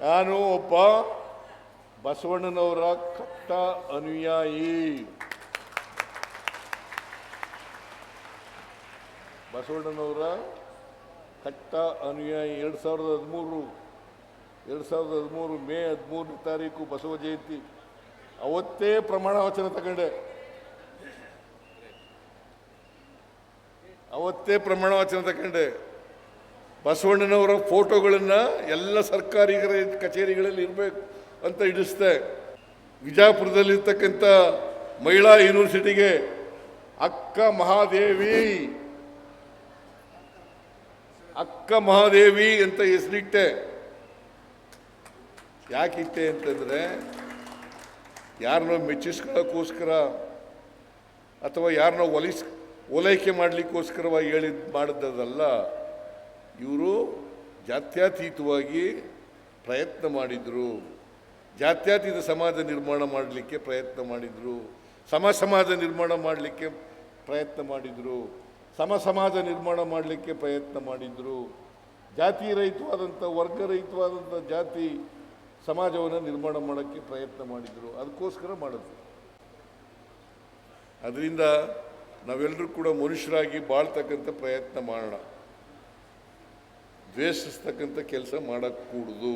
ನಾನು ಒಬ್ಬ ಬಸವಣ್ಣನವರ ಕಟ್ಟ ಅನುಯಾಯಿ. ಬಸವಣ್ಣನವರ ಕಟ್ಟ ಅನುಯಾಯಿ ಎರಡು ಸಾವಿರದ ಹದಿಮೂರು, ಎರಡು ಸಾವಿರದ ಹದಿಮೂರು ಮೇ ಹದಿಮೂರನೇ ತಾರೀಕು ಬಸವ ಜಯಂತಿ. ಅವತ್ತೇ ಪ್ರಮಾಣ ವಚನ ತಗೊಂಡೆ. ಅವತ್ತೇ ಪ್ರಮಾಣ ವಚನ ತಗೊಂಡೆ. ಬಸವಣ್ಣನವರ ಫೋಟೋಗಳನ್ನು ಎಲ್ಲ ಸರ್ಕಾರಿ ಕಚೇರಿಗಳಲ್ಲಿ ಇರಬೇಕು ಅಂತ ಇಡಿಸ್ದೆ ವಿಜಯಪುರದಲ್ಲಿರ್ತಕ್ಕಂಥ ಮಹಿಳಾ ಯೂನಿವರ್ಸಿಟಿಗೆ ಅಕ್ಕ ಮಹಾದೇವಿ ಅಕ್ಕ ಮಹಾದೇವಿ ಅಂತ ಹೆಸರಿಟ್ಟೆ. ಯಾಕಿಟ್ಟೆ ಅಂತಂದರೆ, ಯಾರನ್ನೋ ಮೆಚ್ಚಿಸ್ಕೊಳ್ಳೋಕ್ಕೋಸ್ಕರ ಅಥವಾ ಯಾರನ್ನೋ ಒಲಿಸ್ ಓಲೈಕೆ ಮಾಡಲಿಕ್ಕೋಸ್ಕರವಾಗಿ ಹೇಳಿದ್, ಮಾಡಿದ್ದದಲ್ಲ ಇವರು ಜಾತ್ಯತೀತವಾಗಿ ಪ್ರಯತ್ನ ಮಾಡಿದರು. ಜಾತ್ಯತೀತ ಸಮಾಜ ನಿರ್ಮಾಣ ಮಾಡಲಿಕ್ಕೆ ಪ್ರಯತ್ನ ಮಾಡಿದರು. ಸಮ ಸಮಾಜ ನಿರ್ಮಾಣ ಮಾಡಲಿಕ್ಕೆ ಪ್ರಯತ್ನ ಮಾಡಿದರು. ಸಮ ಸಮಾಜ ನಿರ್ಮಾಣ ಮಾಡಲಿಕ್ಕೆ ಪ್ರಯತ್ನ ಮಾಡಿದರು. ಜಾತಿ ರಹಿತವಾದಂಥ, ವರ್ಗ ರಹಿತವಾದಂಥ ಜಾತಿ ಸಮಾಜವನ್ನು ನಿರ್ಮಾಣ ಮಾಡೋಕ್ಕೆ ಪ್ರಯತ್ನ ಮಾಡಿದರು. ಅದಕ್ಕೋಸ್ಕರ ಮಾಡಿದ್ರು. ಅದರಿಂದ ನಾವೆಲ್ಲರೂ ಕೂಡ ಮನುಷ್ಯರಾಗಿ ಬಾಳ್ತಕ್ಕಂಥ ಪ್ರಯತ್ನ ಮಾಡೋಣ. ದ್ವೇಷಿಸ್ತಕ್ಕಂಥ ಕೆಲಸ ಮಾಡಕ್ಕೂಡ್ದು